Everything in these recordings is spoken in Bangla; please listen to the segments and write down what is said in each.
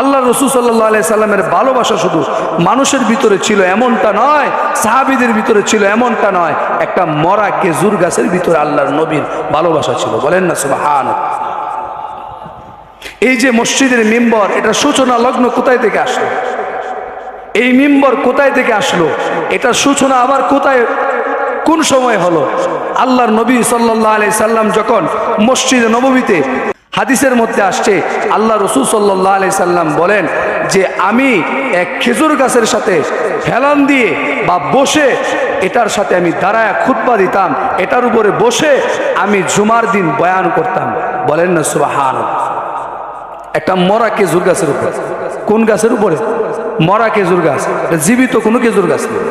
আল্লাহ রসুল সাল্লাহ আলাই সাল্লামের ভালোবাসা শুধু মানুষের ভিতরে ছিল এমনটা নয়, সাহাবিদের ভিতরে ছিল এমনটা নয়, একটা মরা কেজুর গাছের ভিতরে আল্লাহর নবীর ভালোবাসা ছিল। বলেন না সুবাহান এই যে মসজিদের মেম্বর, এটা সূচনা লগ্ন কোথায় থেকে আসলো? এই মেম্বর কোথায় থেকে আসলো? এটা সূচনা আবার কোথায়, কোন সময় হলো? আল্লাহর নবী সাল্লাহ আলাই সাল্লাম যখন মসজিদে নবমীতে হাদিসের মধ্যে আসছে, আল্লাহ রসুল সাল্লাহ আলাই সাল্লাম বলেন যে আমি এক খেজুর গাছের সাথে হেলান দিয়ে বা বসে এটার সাথে আমি দাঁড়ায় খুতবা দিতাম, এটার উপরে বসে আমি জুমার দিন বয়ান করতাম। বলেন না সুবাহান একটা মরা খেজুর গাছের উপরে। কোন গাছের উপরে? মরা খেজুর গাছ। জীবিত কোনো খেজুর গাছ নেই।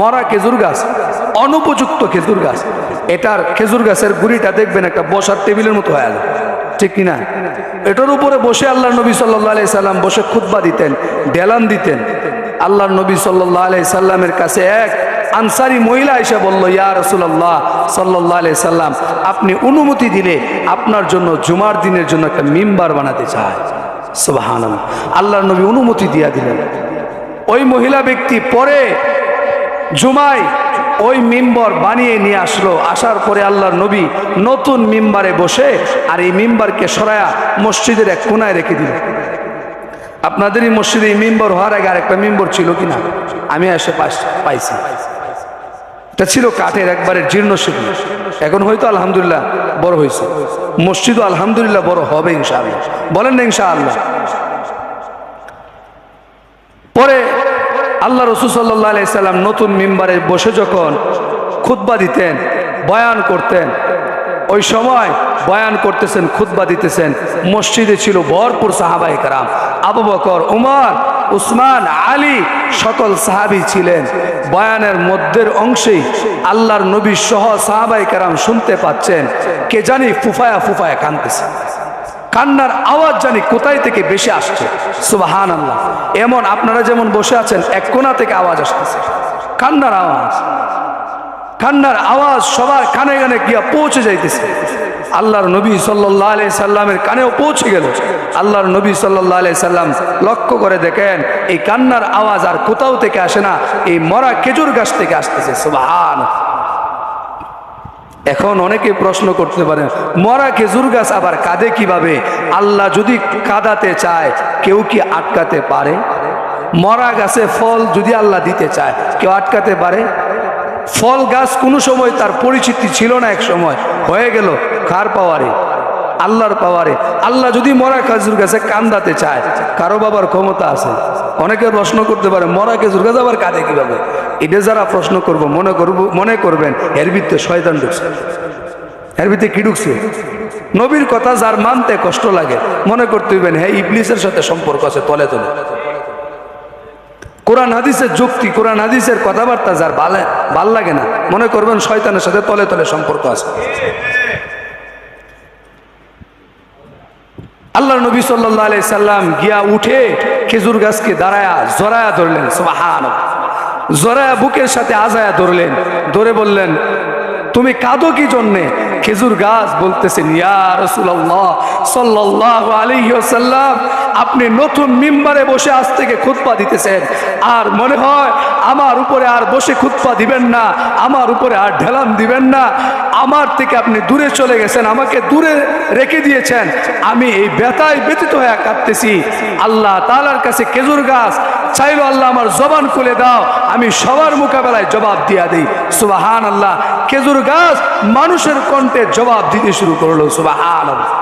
মরা খেজুর গাছ, অনুপযুক্ত খেজুর গাছ। এটার খেজুর গাছের গুড়িটা দেখবেন একটা বসার টেবিলের মতো হয়ে গেল। ঠিক কিনা? এটার উপরে বসে আল্লাহ নবী সাল্লাহ সাল্লাম বসে খুতবা দিতেন, ডেলান দিতেন। আল্লাহ নবী সাল্লাহ সাল্লামের কাছে এক আনসারি মহিলা এসে বলল, ইয়া রসুল্লাহ সাল্লাহ আলাই সাল্লাম, আপনি অনুমতি দিলে আপনার জন্য জুমার দিনের জন্য একটা মিম্বার বানাতে চায় সুবাহান আল্লাহর নবী অনুমতি দিয়া দিলেন। ওই মহিলা ব্যক্তি পরে জুমায় ওই মিম্বর বানিয়ে নিয়ে আসলো। আসার পরে আল্লাহর নবী নতুন মিম্বারে বসে আর এই মিম্বারকে সরায়া মসজিদের এক কোনায় রেখে দিল। আপনাদেরই মসজিদে এই মিম্বর হওয়ার আগে আরেকটা মিম্বর ছিল কিনা? আমি এসে পাইছি। এটা ছিল কাঠের একবারে জীর্ণ শীর্ণ এখন হয়তো আলহামদুলিল্লাহ বড় হয়েছে। মসজিদও আলহামদুলিল্লাহ বড় হবে ইনশাআল্লাহ। বলেন না ইনশাআল্লাহ। পরে আল্লাহ রসুল সাল্লাহ নতুন মেম্বারে বসে যখন খুতবা দিতেন, বয়ান করতেন, ওই সময় বয়ান করতেছেন, খুতবা দিতেছেন, মসজিদে ছিল ভরপুর সাহাবাই কারাম। আবু বকর, উমর, উসমান, আলী সকল সাহাবি ছিলেন। বয়ানের মধ্যের অংশেই আল্লাহর নবী সহ সাহাবাই কারাম শুনতে পাচ্ছেন। কে জানি ফুফায়া ফুফায়া কানতেছে কান্নার আওয়াজ জানি কোথায় থেকে বেশি আসছে। সুবাহান আল্লাহ এমন আপনারা যেমন বসে আছেন, এক কোনা থেকে আওয়াজ আসতেছে। কান্নার আওয়াজ। কান্নার আওয়াজ সবার কানে কানে গিয়া পৌঁছে যাইতেছে। আল্লাহর নবী সাল্লাহ আলি সাল্লামের কানেও পৌঁছে গেল। আল্লাহর নবী সাল্লাহ আলি সাল্লাম লক্ষ্য করে দেখেন, এই কান্নার আওয়াজ আর কোথাও থেকে আসে না, এই মরা খেজুর গাছ থেকে আসতেছে। সুবাহান এখন অনেকে প্রশ্ন করতে পারেন, মরা খেজুর গাছ আবার কাঁদে কীভাবে? আল্লাহ যদি কাঁদাতে চায়, কেউ কি আটকাতে পারে? মরা গাছে ফল যদি আল্লাহ দিতে চায়, কেউ আটকাতে পারে? ফল গাছ কোনো সময় তার পরিচিতি ছিল না এক সময়, হয়ে গেল কার পাওয়ারে। আল্লাহর পাওয়ারে। আল্লাহ যদি মরা খেজুর গাছে কান্দাতে চায়, কারও বাবার ক্ষমতা আছে। অনেকে প্রশ্ন করতে পারে, মরা খেজুর গাছ আবার কাঁদে কীভাবে? এটা যারা প্রশ্ন করব, মনে করব, মনে করবেন, এর ভিত্তে শয়তান ঢুকছে। এর ভিত্তে কি ঢুকছে? নবীর কথা যার মানতে কষ্ট লাগে, মনে করতে হইবেন হ্যাঁ ইবলিসের সাথে সম্পর্ক আছে, তলে তলে। কোরআন হাদিসের যুক্তি, কোরআন হাদিসের কথাবার্তা যার ভালো ভালো লাগে না, মনে করবেন শয়তানের সাথে তলে তলে সম্পর্ক আছে আল্লাহ নবী সাল্লাহ আলাই সাল্লাম গিয়া উঠে খেজুর গাছকে দাঁড়ায়া জরায়া ধরলেন সুবাহান জরায়া বুকের সাথে আজায়া ধরলেন, ধরে বললেন, তুমি কাঁদো কি জন্যে? খেজুর গাছ বলতেছেন, ইয়া রসুল্লাহ সাল্লাহ আলিহাল্লাম আপনি নতুন মিম্বারে বসে আজ থেকে খুতপা দিতেছেন। আর মনে হয় আমার উপরে আর বসে খুতপা দিবেন না, আমার উপরে আর ঢেলান দিবেন না। আমার থেকে আপনি দূরে চলে গেছেন, আমাকে দূরে রেখে দিয়েছেন। আমি এই ব্যথায় ব্যতীত হয়ে কাঁদতেছি। আল্লাহ তালার কাছে খেজুর গাছ, চাইলো আল্লাহ আমার জবান খুলে দাও, আমি সবার মোকাবেলায় জবাব দিয়া দিই। সুবাহান আল্লাহ কেজুর গাছ মানুষের কণ্ঠে জবাব দিতে শুরু করল সুবাহান আল্লাহ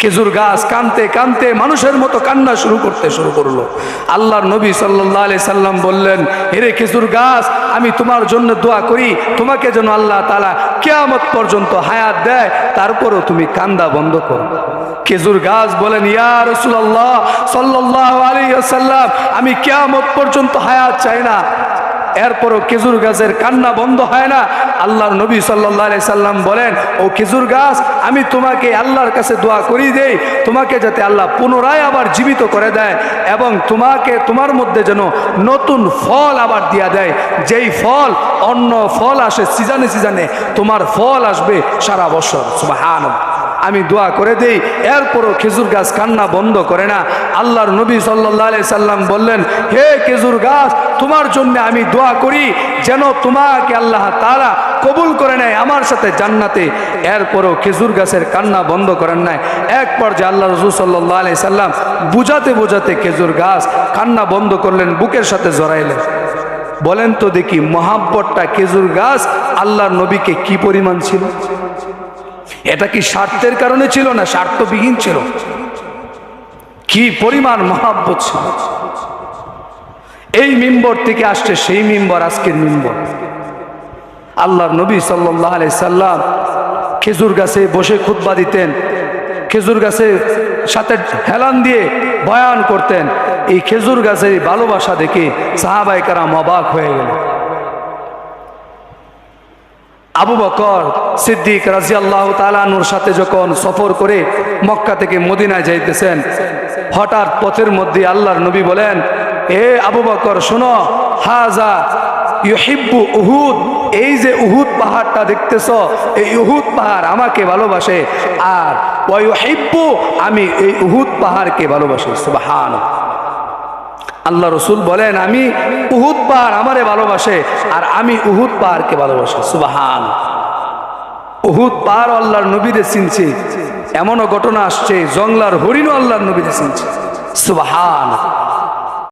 খেজুর গাছ কানতে কানতে মানুষের মতো কান্না শুরু করতে শুরু করল। আল্লাহর নবী সাল্লাহ আলি সাল্লাম বললেন, হেরে খেজুর গাছ, আমি তোমার জন্য দোয়া করি, তোমাকে যেন আল্লাহ তালা কেয়ামত পর্যন্ত হায়াত দেয়, তারপরও তুমি কান্দা বন্ধ করো। খেজুর গাছ বলেন, ইয়া রসুল্লাহ সাল্লাহ আলী সাল্লাম আমি কেয়ামত পর্যন্ত হায়াত চাই না। এরপরও খেজুর গাছের কান্না বন্ধ হয় না। আল্লাহর নবী সাল্লাহ সাল্লাম বলেন, ও খেজুর গাছ, আমি তোমাকে আল্লাহর কাছে দোয়া করি দেই। তোমাকে যাতে আল্লাহ পুনরায় আবার জীবিত করে দেয় এবং তোমাকে, তোমার মধ্যে যেন নতুন ফল আবার দিয়া দেয়। যেই ফল, অন্য ফল আসে, সিজানে সিজানে তোমার ফল আসবে সারা বছর। সুবাহান আমি দোয়া করে দেই, এরপরও খেজুর গাছ কান্না বন্ধ করে না। আল্লাহর নবী সাল্লাহ সাল্লাম বললেন, হে খেজুর গাছ, তোমার জন্য আমি দোয়া করি যেন তোমাকে আল্লাহ তারা কবুল করে নেয় আমার সাথে জান্নাতে। এরপরও খেজুর গাছের কান্না বন্ধ করেন নাই। এক পর্যায়ে আল্লাহ রসুল সাল্লাহ আলি সাল্লাম বুঝাতে বোঝাতে খেজুর গাছ কান্না বন্ধ করলেন, বুকের সাথে জড়াইলেন। বলেন তো দেখি মহাব্বতটা খেজুর গাছ আল্লাহর নবীকে কি পরিমাণ ছিল? এটা কি স্বার্থের কারণে ছিল না স্বার্থবিহীন ছিল? কি পরিমাণ মহাব্বত ছিল? এই মিম্বর থেকে আসছে সেই মিম্বর, আজকের মিম্বর। আল্লাহর নবী সাল্লাহ আলি সাল্লাম খেজুর গাছে বসে খুতবা দিতেন, খেজুর গাছে সাথে হেলান দিয়ে বয়ান করতেন। এই খেজুর গাছের ভালোবাসা দেখে সাহাবাই কারাম অবাক হয়ে গেল আবু বকর সিদ্দিক রাজি আল্লাহ তালানুর সাথে যখন সফর করে মক্কা থেকে মদিনায় যাইতেছেন, হঠাৎ পথের মধ্যে আল্লাহর নবী বলেন, এ আবু বকর, শোনো, হাজা ইউহিব্বু উহুদ, এই যে উহুদ পাহাড়টা দেখতেছ, এই উহুদ পাহাড় আমাকে ভালোবাসে, আর ওয়াইহিব্বু আমি এই উহুদ পাহাড়কে ভালোবাসি। সুবাহান আল্লাহ রসুল বলেন, আমি উহুদ পাহাড় আমারে ভালোবাসে, আর আমি উহুদ পাহাড়কে ভালোবাসি। সুবাহান। উহুদ পাহাড় আল্লাহর নবীদের চিনছে। এমনও ঘটনা আসছে জংলার হরিণও আল্লাহর নবীদের চিনছে। সুবাহান।